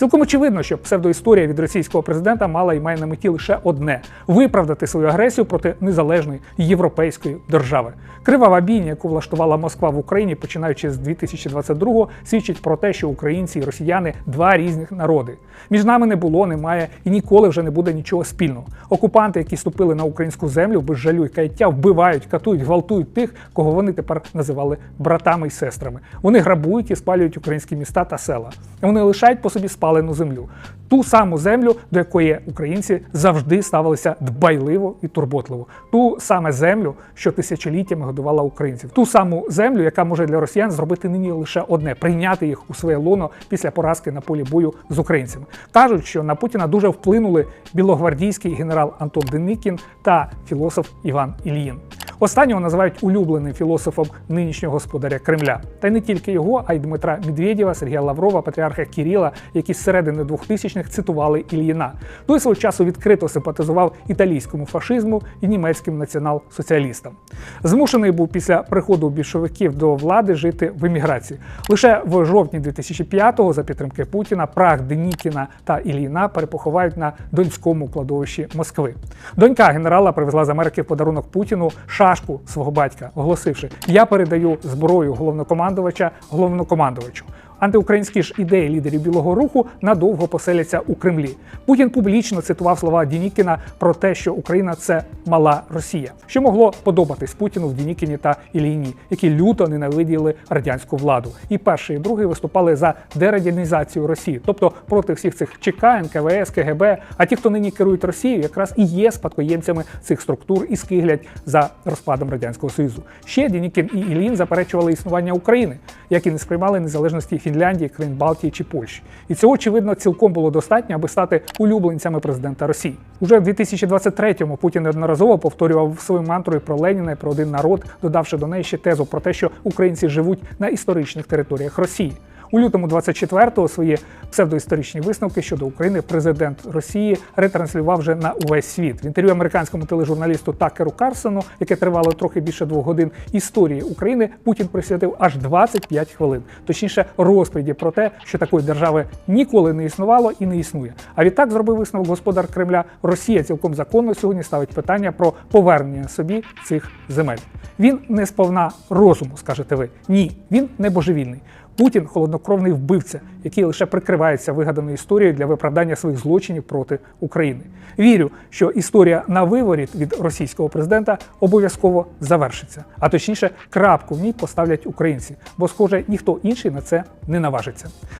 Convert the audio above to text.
Цілком очевидно, що псевдоісторія від російського президента мала і має на меті лише одне виправдати свою агресію проти незалежної європейської держави. Кривава бійня, яку влаштувала Москва в Україні, починаючи з 2022-го, свідчить про те, що українці і росіяни два різних народи. Між нами не було, немає і ніколи вже не буде нічого спільного. Окупанти, які ступили на українську землю без жалю і каяття, вбивають, катують, гвалтують тих, кого вони тепер називали братами і сестрами. Вони грабують і спалюють українські міста та села. Вони лишають по собі спалену землю. Ту саму землю, до якої українці завжди ставилися дбайливо і турботливо. Ту саме землю, що тисячоліттями годувала українців. Ту саму землю, яка може для росіян зробити нині лише одне прийняти їх у своє лоно після поразки на полі бою з українцями. Кажуть, що на Путіна дуже вплинули білогвардійський генерал Антон Деникін та філософ Іван Ільїн. Останнього називають улюбленим філософом нинішнього господаря Кремля. Та й не тільки його, а й Дмитра Медведєва, Сергія Лаврова, патріарха Кіріла, які з середини 2000-х цитували Ільїна. Той свого часу відкрито симпатизував італійському фашизму і німецьким націонал-соціалістам. Змушений був після приходу більшовиків до влади жити в еміграції. Лише в жовтні 2005-го за підтримки Путіна прах Денікіна та Ільїна перепоховають на Донському кладовищі Москви. Донька генерала привезла з Америки в подарунок Путіну шашку свого батька, оголосивши: Я передаю зброю головнокомандувача головнокомандувачу. Антиукраїнські ж ідеї лідерів Білого руху надовго поселяться у Кремлі. Путін публічно цитував слова Дінікіна про те, що Україна це мала Росія, що могло подобатись Путіну в Дінікіні та Ілліні, які люто ненавиділи радянську владу. І перший і другий виступали за дерадянізацію Росії, тобто проти всіх цих ЧК, НКВС, КГБ. А ті, хто нині керують Росією, якраз і є спадкоємцями цих структур і скиглять за розпадом радянського союзу. Ще Дінікін і Іллін заперечували існування України, як і не сприймали незалежності Фінляндії, країн Балтії чи Польщі. І цього очевидно цілком було достатньо, аби стати улюбленцями президента Росії. Уже в 2023-му Путін неодноразово повторював свою мантру про Леніна і про один народ, додавши до неї ще тезу про те, що українці живуть на історичних територіях Росії. У лютому 24-го свої псевдоісторичні висновки щодо України президент Росії ретранслював вже на увесь світ. В інтерв'ю американському тележурналісту Такеру Карсону, яке тривало трохи більше двох годин історії України, Путін присвятив аж 25 хвилин, точніше розповіді про те, що такої держави ніколи не існувало і не існує. А відтак зробив висновок господар Кремля. Росія цілком законно сьогодні ставить питання про повернення собі цих земель. Він не сповна розуму, скажете ви. Ні, він не божевільний. Путін холоднокровний вбивця, який лише прикривається вигаданою історією для виправдання своїх злочинів проти України. Вірю, що історія на виворіт від російського президента обов'язково завершиться, а точніше, крапку в ній поставлять українці, бо, схоже, ніхто інший на це не наважиться.